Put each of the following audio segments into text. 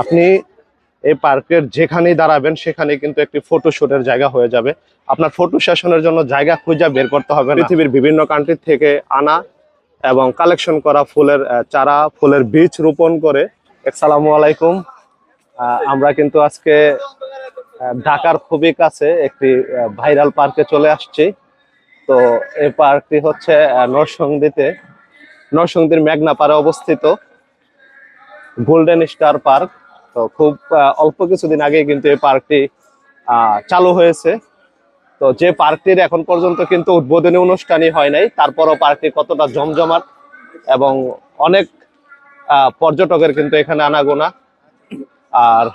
আপনি এই পার্কের যেখানেই দাঁড়াবেন সেখানে কিন্তু একটি ফটো শুটের জায়গা হয়ে যাবে। আপনার ফটো সেশনের জন্য জায়গা খুঁজে বের করতে হবে পৃথিবীর বিভিন্ন কান্ট্রি থেকে আনা এবং কালেকশন করা ফুলের চারা, ফুলের বীজ রোপণ করে আসসালামু আলাইকুম। আমরা কিন্তু আজকে ঢাকার খুবই কাছে একটি ভাইরাল পার্কে চলে আসছি। তো এই পার্কটি হচ্ছে নরসিংদীতে নরসিংদীর মেঘনাপাড়ে অবস্থিত। Golden star park. তো খুব অল্প কিছুদিন আগে কিন্তু এই পার্কটি চালু হয়েছে। তো যে পার্কটির এখন পর্যন্ত কিন্তু উদ্বোধনী অনুষ্ঠানই হয় নাই, তারপরও পার্কটি কতটা জমজমাট এবং অনেক পর্যটকের কিন্তু এখানে আনাগোনা। আর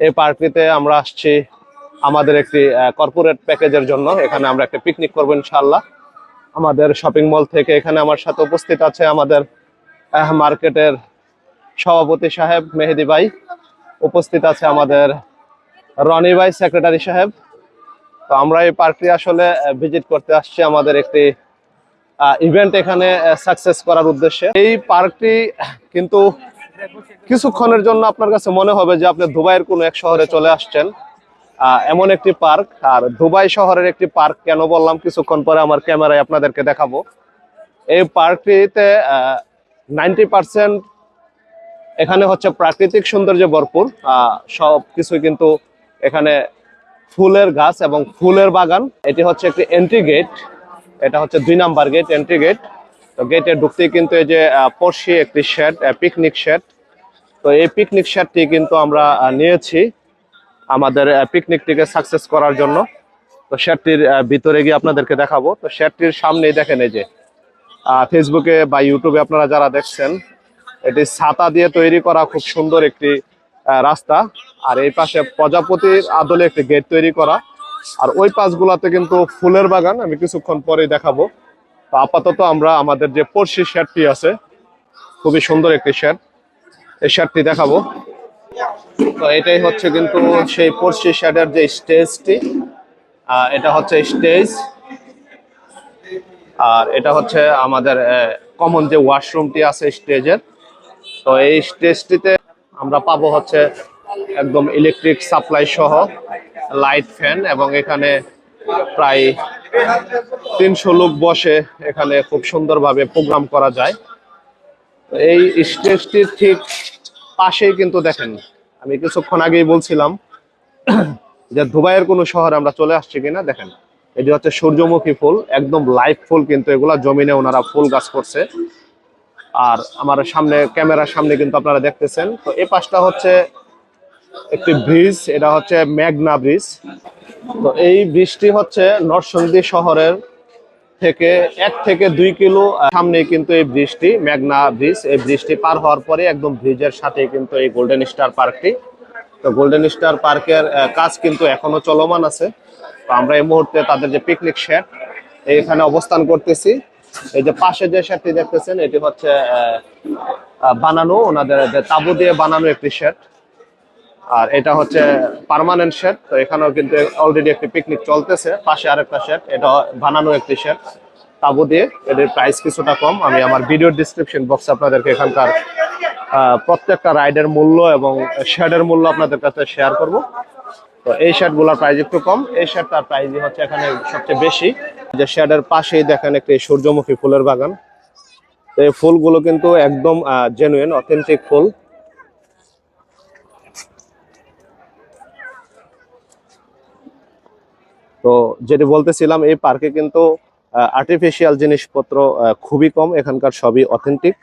এই পার্কটিতে আমরা আসছি আমাদের একটি কর্পোরেট প্যাকেজের জন্য। এখানে আমরা একটা পিকনিক করব ইনশাল্লাহ আমাদের শপিং মল থেকে এখানে আমার সাথে উপস্থিত আছে আমাদের মার্কেটের সভাপতি সাহেব মেহেদি ভাই। উপস্থিত আছে আমাদের রনি ভাই সেক্রেটারি সাহেব। তো আমরা এই পার্কটি আসলে ভিজিট করতে আসছি আমাদের একটি ইভেন্ট এখানে সাকসেস করার উদ্দেশ্যে। এই পার্কটি কিন্তু কিছুক্ষণের জন্য আপনার কাছে মনে হবে যে আপনি দুবাইয়ের কোনো এক শহরে চলে আসছেন এমন একটি পার্ক। আর দুবাই শহরের একটি পার্ক কেন বললাম? কিছুক্ষণ পরে আমার ক্যামেরায় আপনাদেরকে দেখাবো। এই পার্কটিতে নাইনটি পার্সেন্ট এখানে হচ্ছে প্রাকৃতিক সৌন্দর্যে ভরপুর। সব কিছুই কিন্তু এখানে ফুলের গাছ এবং ফুলের বাগান। এটি হচ্ছে একটি এন্ট্রি গেট এটা হচ্ছে দুই নাম্বার গেট এন্ট্রি গেট তো গেটে ঢুকতেই কিন্তু এই যে পড়শি একটি শেড পিকনিক শেড তো এই পিকনিক শেডটি কিন্তু আমরা নিয়েছি আমাদের পিকনিকটিকে সাকসেস করার জন্য। তো শেডটির ভিতরে গিয়ে আপনাদেরকে দেখাবো। তো শেডটির সামনেই দেখেন এই যে ফেসবুকে বা ইউটিউবে আপনারা যারা দেখছেন এটি ছাতা দিয়ে তৈরি করা খুব সুন্দর একটি রাস্তা। আর এই পাশে প্রজাপতির আদলে একটি গেট তৈরি করা। আর ওই পাশগুলাতে কিন্তু ফুলের বাগান, আমি কিছুক্ষণ পরে দেখাবো। তো আপাতত আমরা আমাদের যে পড়শি শেডটি আছে, খুবই সুন্দর একটি শেড, এই শেডটি দেখাবো। তো এটাই হচ্ছে কিন্তু সেই পড়শি শেডের যে স্টেজটি। এটা হচ্ছে স্টেজ। আর এটা হচ্ছে আমাদের কমন যে ওয়াশরুমটি আছে স্টেজের তো এই স্টেজটিতে আমরা পাবো হচ্ছে একদম ইলেকট্রিক সাপ্লাই সহ লাইট ফ্যান এবং এখানে প্রায় তিনশো লোক বসে এখানে খুব সুন্দরভাবে প্রোগ্রাম করা যায়। এই স্টেজটির ঠিক পাশেই কিন্তু দেখেন, আমি কিছুক্ষণ আগেই বলছিলাম যে দুবাইয়ের কোনো শহরে আমরা চলে আসছি কিনা, দেখেন। এটি হচ্ছে সূর্যমুখী ফুল, একদম লাইভ ফুল কিন্তু এগুলা জমিনে ওনারা ফুল গাছ করছে। আর আমার সামনে, ক্যামেরার সামনে কিন্তু আপনারা দেখতেছেন। তো এই পাশটা হচ্ছে একটি ব্রিজ, এটা হচ্ছে মেঘনা ব্রিজ। তো এই ব্রিজটি হচ্ছে নরসিংদী শহরের থেকে এক থেকে দুই কিলো সামনে কিন্তু এই ব্রিজটি, মেঘনা ব্রিজ। এই ব্রিজটি পার হওয়ার পরে একদম ব্রিজের সাথে কিন্তু এই গোল্ডেন স্টার পার্কটি তো গোল্ডেন স্টার পার্কের কাজ কিন্তু এখনও চলমান আছে। তো আমরা এই মুহূর্তে তাদের যে পিকনিক শেড এখানে অবস্থান করতেছি। এই যে পাশে যে শেডটি দেখতেছেন, এটি হচ্ছে বানানো, ওনাদের তাবু দিয়ে বানানো একটি শেড আর এটা হচ্ছে পার্মানেন্ট শেড তো এখানেও কিন্তু অলরেডি একটি পিকনিক চলতেছে। পাশে আরেকটা শেড এটা বানানো একটি শেড তাবু দিয়ে। এদের প্রাইস কিছুটা কম। আমি আমার ভিডিও ডিসক্রিপশন বক্সে আপনাদেরকে এখানকার প্রত্যেকটা রাইডের মূল্য এবং শেডের মূল্য আপনাদের কাছে শেয়ার করব। তো এই শেডগুলোর প্রাইস একটু কম। এই শেডটার প্রাইসই হচ্ছে এখানে সবচেয়ে বেশি। যে শেডের পাশেই দেখেন একটি সূর্যমুখী ফুলের বাগান। তো এই ফুলগুলো কিন্তু একদম জেনুইন অথেন্টিক ফুল। তো যেটি বলতেছিলাম, এই পার্কে কিন্তু আর্টিফিশিয়াল জিনিসপত্র খুবই কম। এখানকার সবই অথেন্টিক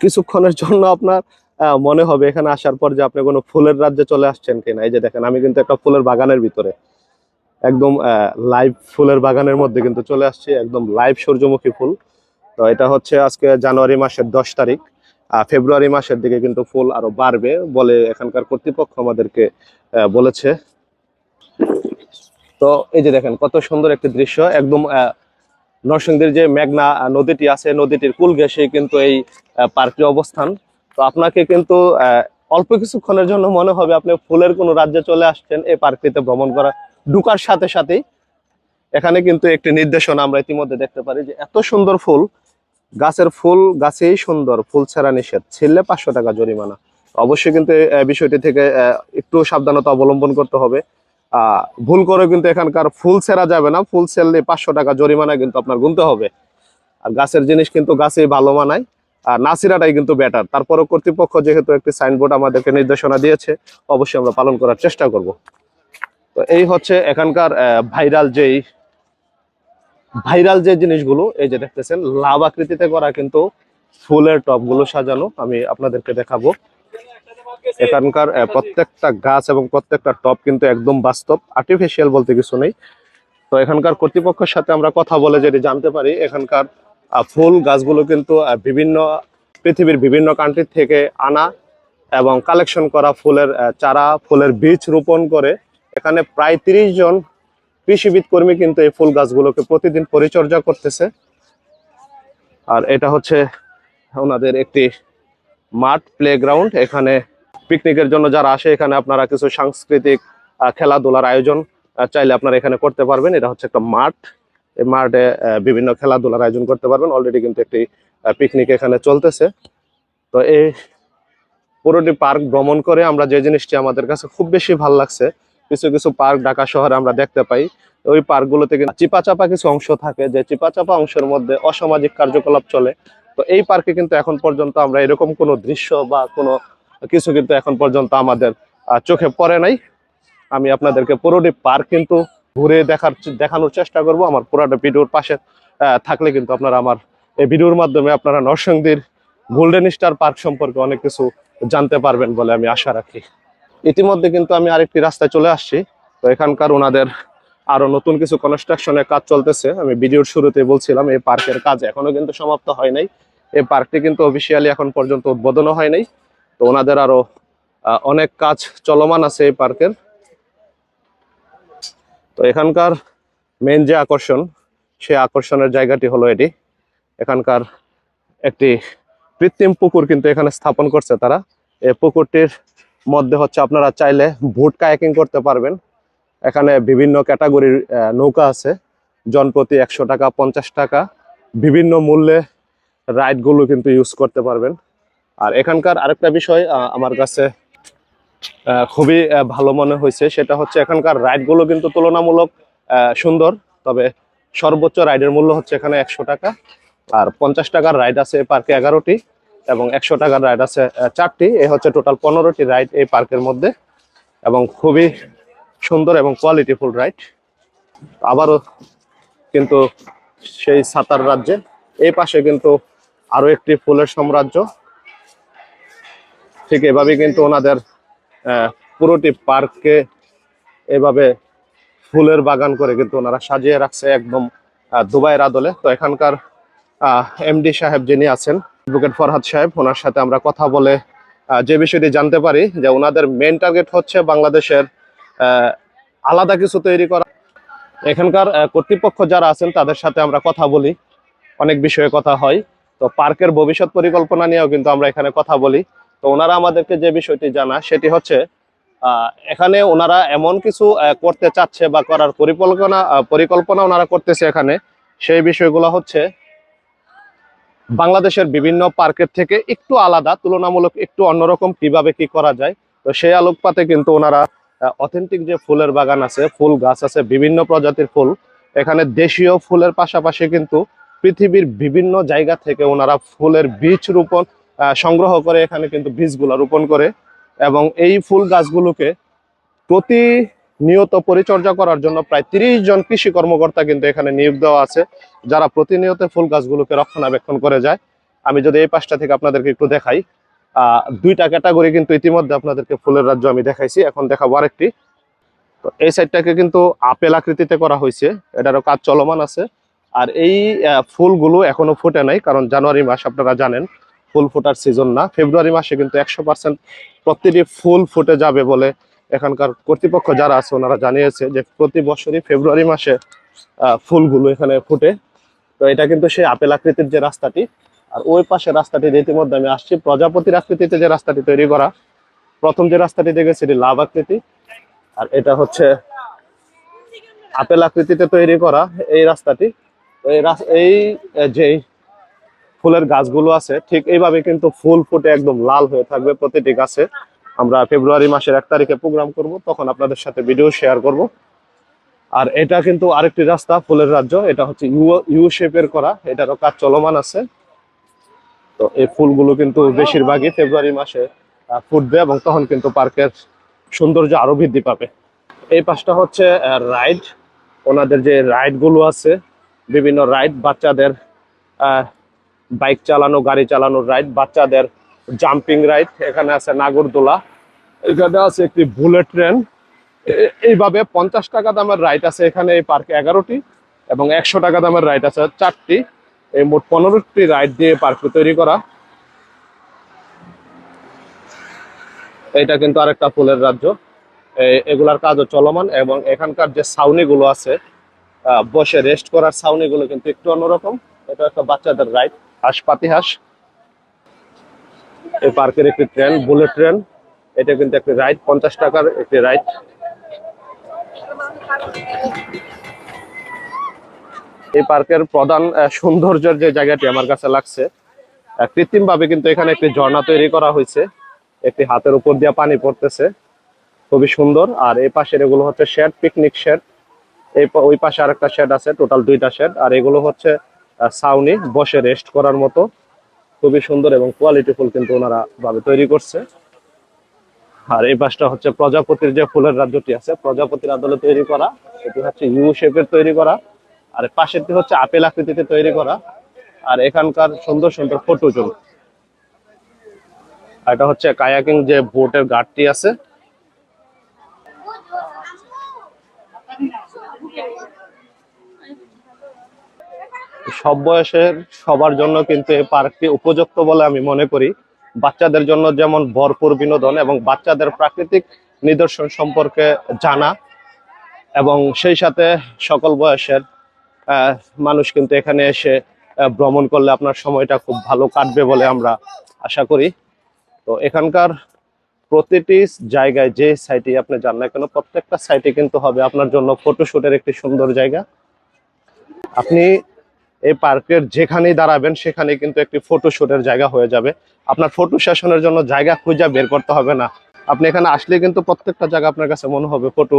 কিছুক্ষণের জন্য আপনার মনে হবে এখানে আসার পর যে আপনি কোনো ফুলের রাজ্যে চলে আসছেন কিনা। এই যে দেখেন, আমি কিন্তু একটা ফুলের বাগানের ভিতরে একদম লাইভ ফুলের বাগানের মধ্যে কিন্তু চলে আসছি, একদম লাইভ সূর্যমুখী ফুল। তো এটা হচ্ছে আজকে জানুয়ারি মাসের দশ তারিখ। ফেব্রুয়ারি মাসের দিকে কিন্তু ফুল আরও বাড়বে বলে এখানকার কর্তৃপক্ষ আমাদেরকে বলেছে। তো এই যে দেখেন, কত সুন্দর একটি দৃশ্য। একদম নরসিংদীর যে মেঘনা নদীটি আছে, নদীটির কুল ঘেসে কিন্তু এই পার্কটি অবস্থান। তো আপনাকে কিন্তু অল্প কিছুক্ষণের জন্য মনে হবে আপনি ফুলের কোনো রাজ্যে চলে আসছেন, এই পার্কটিতে ভ্রমণ করা ঢুকার সাথে সাথেই। এখানে কিন্তু একটি নির্দেশনা আমরা ইতিমধ্যে দেখতে পারি যে এত সুন্দর ফুল, গাছের ফুল গাছেই সুন্দর, ফুল ছাড়া নিষেধ ছিললে পাঁচশো টাকা জরিমানা। অবশ্যই কিন্তু বিষয়টি থেকে একটু সাবধানতা অবলম্বন করতে হবে। ভুল করে কিন্তু এখানকার ফুল ছেঁড়া যাবে না, ফুল সেললে পাঁচশো টাকা জরিমানা কিন্তু আপনার গুনতে হবে। আর গাছের জিনিস কিন্তু গাছেই ভালো মানায়। নাসিরাটাই কিন্তু বেটার তারপরে কর্তৃপক্ষ যেহেতু একটি সাইনবোর্ড আমাদেরকে নির্দেশনা দিয়েছে, অবশ্যই আমরা পালন করার চেষ্টা করব। তো এই হচ্ছে এখানকার ভাইরাল যেই ভাইরাল যে জিনিসগুলো, এই যে দেখতেছেন, লাভ আকৃতিতে করা কিন্তু ফুলের টপগুলো সাজানো, আমি আপনাদেরকে দেখাবো। এখানকার প্রত্যেকটা গাছ এবং প্রত্যেকটা টপ কিন্তু একদম বাস্তব আর্টিফিশিয়াল বলতে কিছু নেই। তো এখানকার কর্তৃপক্ষের সাথে আমরা কথা বলে যেটি জানতে পারি, এখানকার ফুল গাছগুলো কিন্তু বিভিন্ন, পৃথিবীর বিভিন্ন কান্ট্রি থেকে আনা এবং কালেকশন করা ফুলের চারা, ফুলের বীজ রোপণ করে এখানে প্রায় তিরিশ জন কৃষিবিদ কর্মী কিন্তু এই ফুল গাছগুলোকে প্রতিদিন পরিচর্যা করতেছে। আর এটা হচ্ছে ওনাদের একটি মাঠ প্লেগ্রাউন্ড এখানে পিকনিকের জন্য যারা আসে, এখানে আপনারা কিছু সাংস্কৃতিক খেলাধুলার আয়োজন চাইলে আপনারা এখানে করতে পারবেন। এটা হচ্ছে একটা মাঠ। এই মাঠে বিভিন্ন খেলাধুলার আয়োজন করতে পারবেন। অলরেডি কিন্তু একটি পিকনিক এখানে চলতেছে। তো এই পুরোটি পার্ক ভ্রমণ করে আমরা যে জিনিসটি আমাদের কাছে খুব বেশি ভালো লাগছে, কিছু কিছু পার্ক ঢাকা শহরে আমরা দেখতে পাই। ওই পার্কগুলোতে কিন্তু চিপাচাপা কিছু অংশ থাকে, যে চিপাচাপা অংশের মধ্যে অসামাজিক কার্যকলাপ চলে। তো এই পার্কে কিন্তু এখন পর্যন্ত আমরা এরকম কোনো দৃশ্য বা কোনো কিছু কিন্তু এখন পর্যন্ত আমাদের চোখে পড়ে নাই। আমি আপনাদেরকে পুরোটি পার্ক কিন্তু ঘুরে দেখার দেখানোর চেষ্টা করব। আমার পুরোটা ভিডিওর পাশে থাকলে কিন্তু আপনারা আমার এই ভিডিওর মাধ্যমে আপনারা নরসিংদীর গোল্ডেন স্টার পার্ক সম্পর্কে অনেক কিছু জানতে পারবেন বলে আমি আশা রাখি। ইতিমধ্যে কিন্তু আমি আরেকটি রাস্তায় চলে আসছি। তো এখানকার ওনাদের আরও নতুন কিছু কনস্ট্রাকশনের কাজ চলতেছে। আমি ভিডিওর শুরুতে বলছিলাম, এই পার্কের কাজ এখনও কিন্তু সমাপ্ত হয় নাই। এই পার্কটি কিন্তু অফিসিয়ালি এখন পর্যন্ত উদ্বোধনও হয় নাই। তো ওনাদের আরও অনেক কাজ চলমান আছে এই পার্কের তো এখানকার মেন যে আকর্ষণ, সেই আকর্ষণের জায়গাটি হলো এটি। এখানকার একটি কৃত্রিম পুকুর কিন্তু এখানে স্থাপন করছে তারা। এই পুকুরটির মধ্যে হচ্ছে আপনারা চাইলে ভুট কায়াকিং করতে পারবেন। এখানে বিভিন্ন ক্যাটাগরির নৌকা আছে জনপ্রতি একশো টাকা, পঞ্চাশ টাকা। বিভিন্ন মূল্যে রাইডগুলো কিন্তু ইউজ করতে পারবেন। আর এখানকার আরেকটা বিষয় আমার কাছে খুবই ভালো মনে হয়েছে। সেটা হচ্ছে এখানকার রাইডগুলো কিন্তু তুলনামূলক সুন্দর। তবে সর্বোচ্চ রাইডের মূল্য হচ্ছে এখানে একশো টাকা। আর পঞ্চাশ টাকার রাইড আছে এই পার্কে এগারোটি এবং একশো টাকার রাইড আছে চারটি। এ হচ্ছে টোটাল পনেরোটি রাইড এই পার্কের মধ্যে এবং খুবই সুন্দর এবং কোয়ালিটিফুল রাইড। আবারও কিন্তু সেই সাতার রাজ্যে এই পাশে কিন্তু আরও একটি ফুলের সাম্রাজ্য। ঠিক এভাবে কিন্তু ওনাদের পুরোটি পার্ককে এভাবে ফুলের বাগান করে কিন্তু ওনারা সাজিয়ে রাখছে একদম দুবাইয়ের আদলে। তো এখানকার এমডি সাহেব যিনি আছেন অ্যাডভোকেট ফরহাদ সাহেব, ওনার সাথে আমরা কথা বলে যে বিষয়টি জানতে পারি যে ওনাদের মেন টার্গেট হচ্ছে বাংলাদেশের আলাদা কিছু তৈরি করা। এখানকার কর্তৃপক্ষ যারা আছেন, তাদের সাথে আমরা কথা বলি, অনেক বিষয়ে কথা হয়। তো পার্কের ভবিষ্যৎ পরিকল্পনা নিয়েও কিন্তু আমরা এখানে কথা বলি। তো ওনারা আমাদেরকে যে বিষয়টি জানা সেটি হচ্ছে এখানে ওনারা এমন কিছু করতে চাচ্ছে বা করার পরিকল্পনা পরিকল্পনা ওনারা করতেছে এখানে, সেই বিষয়গুলো হচ্ছে বাংলাদেশের বিভিন্ন পার্কের থেকে একটু আলাদা, তুলনামূলক একটু অন্যরকম কীভাবে কি করা যায়। তো সেই আলোকপাতে কিন্তু ওনারা অথেন্টিক যে ফুলের বাগান আছে, ফুল গাছ আছে, বিভিন্ন প্রজাতির ফুল, এখানে দেশীয় ফুলের পাশাপাশি কিন্তু পৃথিবীর বিভিন্ন জায়গা থেকে ওনারা ফুলের বীজ রোপণ সংগ্রহ করে এখানে কিন্তু বীজগুলো রোপণ করে এবং এই ফুল গাছগুলোকে প্রতিনিয়ত পরিচর্যা করার জন্য প্রায় তিরিশ জন কৃষি কর্মকর্তা কিন্তু এখানে নিয়োগ দেওয়া আছে, যারা প্রতিনিয়ত ফুল গাছগুলোকে রক্ষণাবেক্ষণ করে যায়। আমি যদি এই পাশটা থেকে আপনাদেরকে একটু দেখাই দুইটা ক্যাটাগরি কিন্তু ইতিমধ্যে আপনাদেরকে ফুলের রাজ্য আমি দেখাইছি, এখন দেখাবো আরেকটি। তো এই সাইডটাকে কিন্তু আপেল আকৃতিতে করা হয়েছে, এটারও কাজ চলমান আছে। আর এই ফুলগুলো এখনও ফুটে নাই, কারণ জানুয়ারি মাস, আপনারা জানেন। ফুল ফোটার সিজন না। ফেব্রুয়ারি মাসে কিন্তু একশো পার্সেন্ট প্রতিটি ফুল ফুটে যাবে বলে এখানকার কর্তৃপক্ষ যারা আছে, ওনারা জানিয়েছে যে প্রতি বছরই ফেব্রুয়ারি মাসে ফুলগুলো এখানে ফুটে। তো এটা কিন্তু সেই আপেল আকৃতির যে রাস্তাটি, আর ওই পাশে রাস্তাটি ইতিমধ্যে আমি আসছি। প্রজাপতির আকৃতিতে যে রাস্তাটি তৈরি করা, প্রথম যে রাস্তাটি দেখেছি এটি লাভ আকৃতি। আর এটা হচ্ছে আপেল আকৃতিতে তৈরি করা এই রাস্তাটি। এই এই যেই ফুলের গাছগুলো আছে, ঠিক এইভাবে কিন্তু ফুল ফুটে একদম লাল হয়ে থাকবে প্রতিটি গাছে। আমরা ফেব্রুয়ারি মাসের এক তারিখে প্রোগ্রাম করব, তখন আপনাদের সাথে ভিডিও শেয়ার করব। আর এটা কিন্তু আরেকটি রাস্তা, ফুলের রাজ্য, এটা হচ্ছে ইউ ইউ শেপের করা, এটারও কাজ চলমান আছে। তো এই ফুলগুলো কিন্তু বেশিরভাগই ফেব্রুয়ারি মাসে ফুটবে এবং তখন কিন্তু পার্কের সৌন্দর্য আরও বৃদ্ধি পাবে। এই পাশটা হচ্ছে রাইড ওনাদের যে রাইডগুলো আছে, বিভিন্ন রাইড বাচ্চাদের বাইক চালানো, গাড়ি চালানোর রাইড বাচ্চাদের জাম্পিং রাইড এখানে আছে নাগরদোলা, এখানে আছে একটি বুলেট ট্রেন এইভাবে পঞ্চাশ টাকা দামের রাইড আছে এখানে, এই পার্কে এগারোটি এবং একশো টাকা দামের রাইড আছে চারটি। এই মোট পনেরোটি রাইড দিয়ে পার্কটি তৈরি করা। এটা কিন্তু আরেকটা ফুলের রাজ্য। এগুলার কাজও চলমান এবং এখানকার যে ছাউনি গুলো আছে বসে রেস্ট করার ছাউনি গুলো কিন্তু একটু অন্যরকম। এটা একটা বাচ্চাদের রাইড হাঁস, পাতি হাঁস। এই পার্কের একটি ট্রেন বুলেট ট্রেন এটা কিন্তু একটি রাইড পঞ্চাশ টাকার একটি রাইড এই পার্কের প্রধান সৌন্দর্যের যে জায়গাটি আমার কাছে লাগছে কৃত্রিম ভাবে কিন্তু এখানে একটি ঝর্ণা তৈরি করা হয়েছে। একটি হাতের উপর দিয়ে পানি পড়তেছে। খুবই সুন্দর। আর এই পাশের এগুলো হচ্ছে শেড পিকনিক শেড এই ওই পাশে আরেকটা শেড আছে টোটাল দুইটা শেড আর এগুলো হচ্ছে ছাউনি বসে রেস্ট করার মতো খুবই সুন্দর এবং কোয়ালিটিফুল কিন্তু ওনারা ভাবে তৈরি করছে। আর এই পাশটা হচ্ছে প্রজাপতির যে ফুলের রাজ্যটি আছে, প্রজাপতির আদলে তৈরি করা। এটি হচ্ছে ইউ শেপের তৈরি করা। আর পাশেরটি হচ্ছে আপেল আকৃতিতে তৈরি করা। আর এখানকার সুন্দর সুন্দর ফটো আর এটা হচ্ছে কায়াকিং যে বোটের গার্ডটি আছে সব বয়সের সবার জন্য কিন্তু এই পার্কটি উপযুক্ত বলে আমি মনে করি। বাচ্চাদের জন্য যেমন ভরপুর বিনোদন এবং বাচ্চাদের প্রাকৃতিক নিদর্শন সম্পর্কে জানা এবং সেই সাথে সকল বয়সের মানুষ কিন্তু এখানে এসে ভ্রমণ করলে আপনার সময়টা খুব ভালো কাটবে বলে আমরা আশা করি। তো এখানকার প্রতিটি জায়গায় যে সাইটে আপনি যান না কেন, প্রত্যেকটা সাইটে কিন্তু হবে আপনার জন্য ফটোশুটের একটি সুন্দর জায়গা। আপনি এই পার্কের যেখানেই দাঁড়াবেন সেখানে কিন্তু একটি ফটোশুটের জায়গা হয়ে যাবে। আপনার ফটো সেশনের জন্য জায়গা খুঁজে বের করতে হবে না। আপনি এখানে আসলে কিন্তু প্রত্যেকটা জায়গা আপনার কাছে মনে হবে ফটো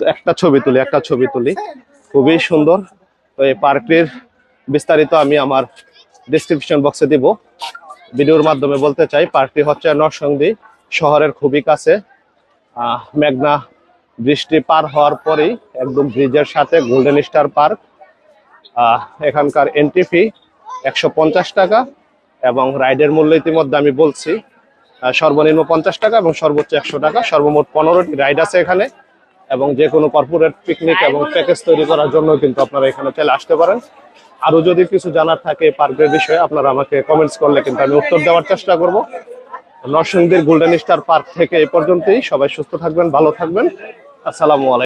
একটা ছবি তুলি, একটা ছবি তুলি। খুবই সুন্দর। তো এই পার্কটির বিস্তারিত আমি আমার ডিসক্রিপশন বক্সে দিব। ভিডিওর মাধ্যমে বলতে চাই, পার্কটি হচ্ছে নরসংদী শহরের খুবই কাছে। মেঘনা বৃষ্টি পার হওয়ার পরেই একদম ব্রিজের সাথে গোল্ডেন স্টার পার্ক এখানকার এন্ট্রি ফি একশো পঞ্চাশ টাকা এবং রাইডের মূল্য ইতিমধ্যে আমি বলছি সর্বনিম্ন পঞ্চাশ টাকা এবং সর্বোচ্চ একশো টাকা, সর্বমোট পনেরোটি রাইড আছে এখানে এবং যে কোনো কর্পোরেট পিকনিক এবং প্যাকেজ তৈরি করার জন্য কিন্তু আপনারা এখানে চলে আসতে পারেন। আরও যদি কিছু জানার থাকে পার্কের বিষয়ে, আপনারা আমাকে কমেন্টস করলে কিন্তু আমি উত্তর দেওয়ার চেষ্টা করব। নরসিংদীর গোল্ডেন স্টার পার্ক থেকে এই পর্যন্তই। সবাই সুস্থ থাকবেন, ভালো থাকবেন। আসসালামু আলাইকুম।